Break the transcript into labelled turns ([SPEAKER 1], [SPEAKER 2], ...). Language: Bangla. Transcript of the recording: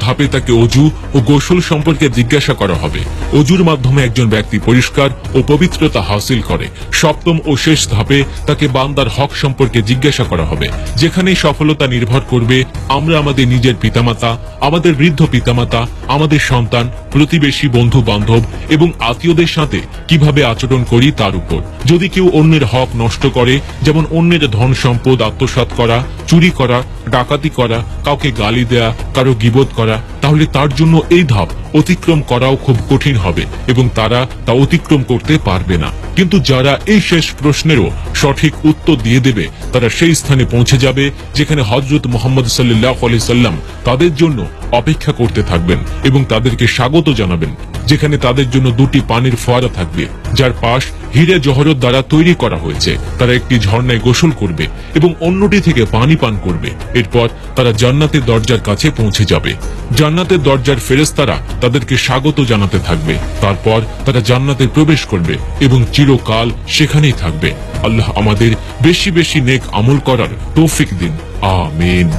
[SPEAKER 1] ধাপে তাকে অজু ও গোসল সম্পর্কে জিজ্ঞাসা করা হবে। অজুর মাধ্যমে একজন ব্যক্তি পরিষ্কার ও পবিত্রতা হাসিল করে। সপ্তম ও শেষ ধাপে তাকে বান্দার হক সম্পর্কে জিজ্ঞাসা করা হবে। যেখানেই সফলতা নির্ভর করবে, আমরা আমাদের নিজের পিতামাতা, আমাদের বৃদ্ধ পিতামাতা, আমাদের সন্তান, প্রতিবেশী বন্ধু বান্ধব এবং আত্মীয়দের সাথে কীভাবে আচরণ করি তার উপর। যদি কেউ অন্যের হক নষ্ট করে, যেমন অন্যের ধন সম্পদ আত্মসাৎ করা, চুরি করা ডাকাতি করা, কাউকে গালি দেয়া, কারও গিবোধ করা, তাহলে তার জন্য এই ধাপ, অতিক্রম করাও খুব কঠিন হবে এবং তারা তা অতিক্রম করতে পারবে না। কিন্তু যারা এই শেষ প্রশ্নেরও সঠিক উত্তর দিয়ে দেবে, তারা সেই স্থানে পৌঁছে যাবে যেখানে হজরত মোহাম্মদ সাল্লাহ সাল্লাম তাদের জন্য অপেক্ষা করতে থাকবেন এবং তাদেরকে স্বাগত জানাবেন, যেখানে তাদের জন্য দুটি পানির ফোয়ারা থাকবে, যার পাশ হিরে জহরত দ্বারা তৈরি করা হয়েছে। তারা একটি ঝর্ণায় গোসল করবে এবং অন্যটি থেকে পানি পান করবে। এরপর তারা জান্নাতের দরজার কাছে পৌঁছে যাবে। জান্নাতের দরজার ফেরেস্তারা তাদেরকে স্বাগত জানাতে থাকবে। তারপর তারা জান্নাতে প্রবেশ করবে এবং চিরকাল সেখানেই থাকবে। আল্লাহ আমাদের বেশি বেশি নেক আমল করার তৌফিক দিন। আমিন।